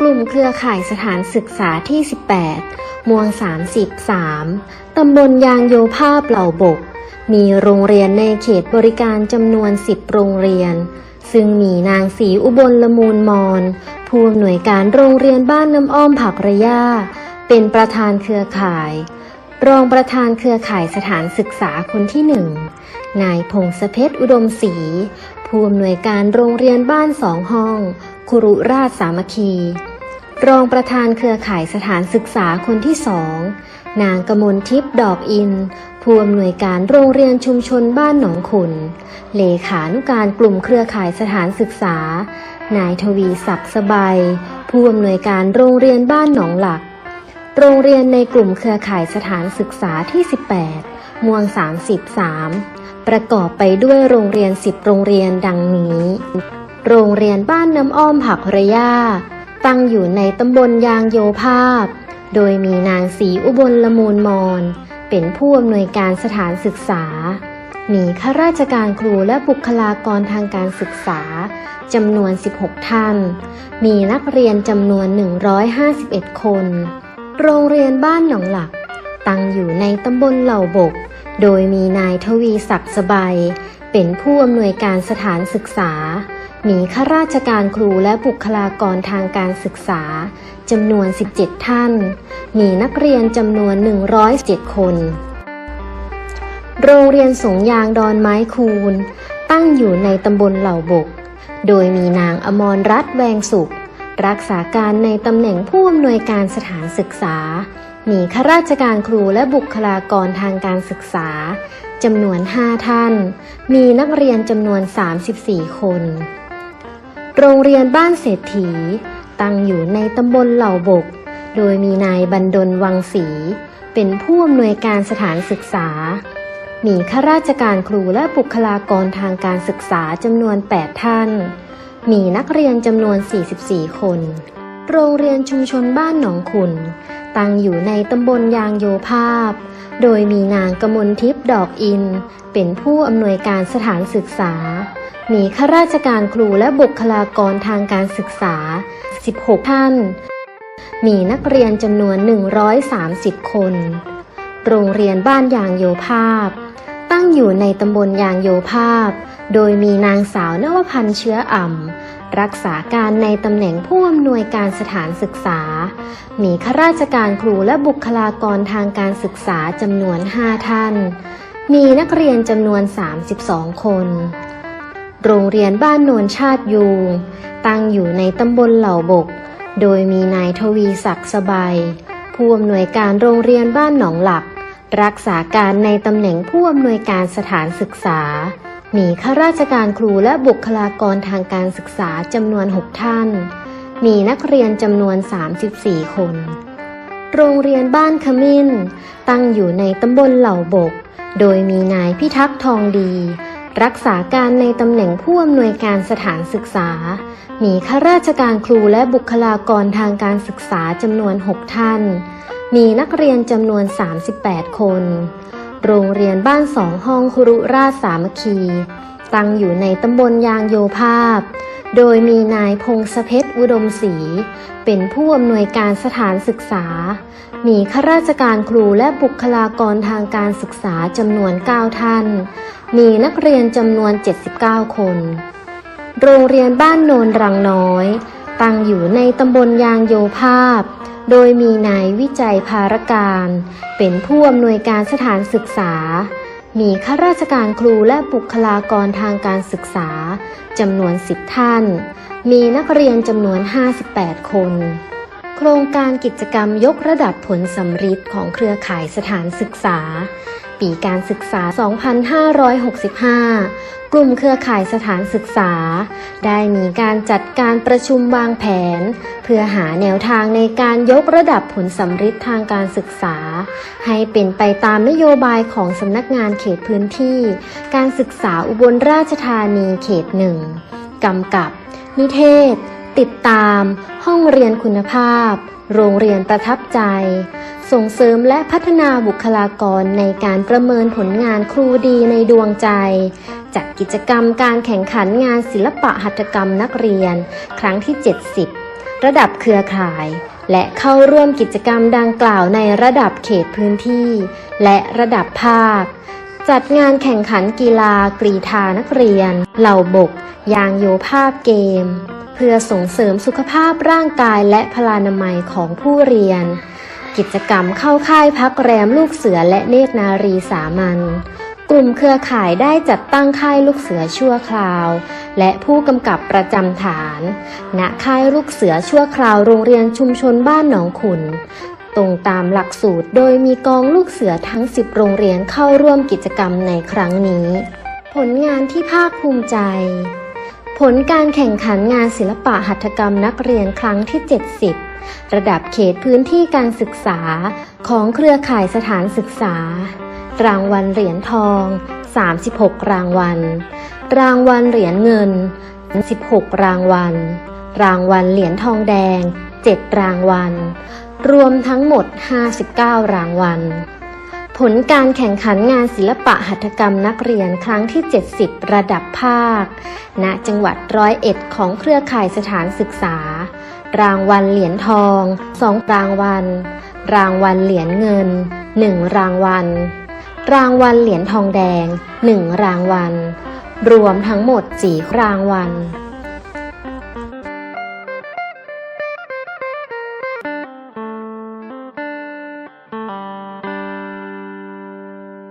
กลุ่มเครือข่ายสถานศึกษาที่ 18ม่วง 33 ตำบลยางโยภาพเหล่าบก มีโรงเรียนในเขตบริการจำนวน 10 โรงเรียน ซึ่งมีนางศรีอุบลละมูลมอนผู้อำนวยการโรงเรียนบ้านน้ำอ้อมผักระยาเป็นประธานเครือข่าย รองประธานเครือข่ายสถานศึกษาคนที่หนึ่ง นายพงศเพชรอุดมศรีผู้อำนวยการโรงเรียนบ้านสองห้อง คุรุราชสามัคคี รองประธานเครือข่ายสถานศึกษาคนที่สอง นางกมลทิพย์ดอกอิน ผู้อำนวยการโรงเรียนชุมชนบ้านหนองขุน เลขานุการกลุ่มเครือข่ายสถานศึกษา นายทวีศักดิ์สบายผู้อำนวยการโรงเรียนบ้านหนองหลัก โรงเรียนในกลุ่มเครือข่ายสถานศึกษาที่ 18 มวง 33 ประกอบไปด้วยโรงเรียน 10 โรงเรียนดังนี้ โรงเรียนบ้านน้ำอ้อมผักระยาตั้งอยู่ในตำบลยางโยภาพ โดยมีนางศรีอุบลละมูลมอน เป็นผู้อำนวยการสถานศึกษา มีข้าราชการครูและบุคลากรทางการศึกษาจำนวน 16 ท่าน มีนักเรียนจำนวน 151 คน โรงเรียนบ้านหนองหลัก ตั้งอยู่ในตำบลเหล่าบก โดยมีนายทวีศักดิ์สบายเป็นผู้อำนวยการสถานศึกษา มีข้าราชการครูและบุคลากรทางการศึกษาจำนวน 17 ท่าน มีนักเรียนจำนวน 107 คน โรงเรียนสงยางดอนไม้คูน ตั้งอยู่ในตำบลเหล่าบก โดยมีนางอมรรัตน์แวงสุข รักษาการในตำแหน่งผู้อำนวยการสถานศึกษา มีข้าราชการครูและบุคลากรทางการศึกษาจำนวน 5 ท่าน มีนักเรียนจำนวน 34 คน โรงเรียนบ้านเศรษฐี ตั้งอยู่ในตำบลเหล่าบก โดยมีนายบันดลวังศรีเป็นผู้อำนวยการสถานศึกษา มีข้าราชการครูและบุคลากรทางการศึกษาจำนวน 8 ท่าน มีนักเรียนจำนวน 44 คน โรงเรียนชุมชนบ้านหนองขุนตั้งอยู่ในตำบลยางโยภาพ โดยมีนางกมลทิพย์ดอกอิน เป็นผู้อำนวยการสถานศึกษา มีข้าราชการครูและบุคลากรทางการศึกษา 16 ท่าน มีนักเรียนจำนวน 130 คน โรงเรียนบ้านยางโยภาพ ตั้งอยู่ในตำบลยางโยภาพ โดยมีนางสาวนวพันธ์เชื้ออ่ำ รักษาการในตำแหน่งผู้อำนวยการสถานศึกษา มีข้าราชการครูและบุคลากรทางการศึกษาจำนวน 5 ท่าน มีนักเรียนจำนวน 32 คน โรงเรียนบ้านโนนชาติยูงตั้งอยู่ในตำบลเหล่าบก โดยมีนายทวีศักดิ์สบายผู้อำนวยการโรงเรียนบ้านหนองหลัก รักษาการในตำแหน่งผู้อำนวยการสถานศึกษา มีข้าราชการครูและบุคลากรทางการศึกษาจำนวน 6 ท่าน มีนักเรียนจำนวน 34 คน โรงเรียนบ้านขมิ้น ตั้งอยู่ในตำบลเหล่าบก โดยมีนายพิทักษ์ทองดี รักษาการในตำแหน่งผู้อำนวยการสถานศึกษา มีข้าราชการครูและบุคลากรทางการศึกษาจำนวน 6 ท่าน มีนักเรียนจำนวน 38 คน โรงเรียนบ้านสองห้องคุรุราชสามัคคี ตั้งอยู่ในตำบลยางโยภาพ โดยมีนายพงศเพชรอุดมศรีเป็นผู้อำนวยการสถานศึกษา มีข้าราชการครูและบุคลากรทางการศึกษาจำนวน 9 ท่าน มีนักเรียนจำนวน 79 คน โรงเรียนบ้านโนนรังน้อย ตั้งอยู่ในตำบลยางโยภาพ โดยมีนายวิจัยภารการ เป็นผู้อำนวยการสถานศึกษา มีข้าราชการครูและบุคลากรทางการศึกษาจำนวน 10 ท่าน มีนักเรียนจำนวน 58 คน โครงการกิจกรรมยกระดับผลสำฤทธิ์ของเครือข่ายสถานศึกษา ปีการศึกษา 2565 กลุ่มเครือข่ายสถานศึกษา ได้มีการจัดการประชุมวางแผน เพื่อหาแนวทางในการยกระดับผลสำฤทธิ์ทางการศึกษา ให้เป็นไปตามนโยบายของสำนักงานเขตพื้นที่ การศึกษาอุบลราชธานีเขตหนึ่งกำกับ นิเทศ ติดตาม ห้องเรียนคุณภาพ โรงเรียนประทับใจ ส่งเสริมและพัฒนาบุคลากรในการประเมินผลงานครูดีในดวงใจ จัดกิจกรรมการแข่งขันงานศิลปะหัตถกรรมนักเรียน ครั้งที่ 70 ระดับเครือข่าย และเข้าร่วมกิจกรรมดังกล่าวในระดับเขตพื้นที่ และระดับภาค จัดงานแข่งขันกีฬากรีธานักเรียน เหล่าบก ยางโยภาพเกม เพื่อส่งเสริมสุขภาพร่างกายและพลานามัยของผู้เรียน กิจกรรมเข้าค่ายพักแรมลูกเสือและเนตรนารีสามัญกลุ่มเครือข่ายได้จัดตั้งค่ายลูกเสือชั่วคราว และผู้กำกับประจำฐาน ณค่ายลูกเสือชั่วคราวโรงเรียนชุมชนบ้านหนองขุน ตรงตามหลักสูตรโดยมีกองลูกเสือทั้ง 10 โรงเรียนเข้าร่วมกิจกรรมในครั้งนี้ ผลงานที่ภาคภูมิใจ ผลการแข่งขันงานศิลปะหัตถกรรมนักเรียนครั้งที่ 70 ระดับเขตพื้นที่การศึกษาของเครือข่ายสถานศึกษา รางวัลเหรียญทอง 36 รางวัล รางวัลเหรียญเงิน 16 รางวัล รางวัลเหรียญทองแดง 7 รางวัล รวมทั้งหมด 59 รางวัล ผลการแข่งขันงานศิลปะหัตถกรรมนักเรียนครั้งที่ 70 ระดับภาค ณ จังหวัดร้อยเอ็ดของเครือข่ายสถานศึกษา รางวัลเหรียญทอง 2 รางวัล รางวัลเหรียญเงิน 1 รางวัล รางวัลเหรียญทองแดง 1 รางวัล รวมทั้งหมด 4 รางวัล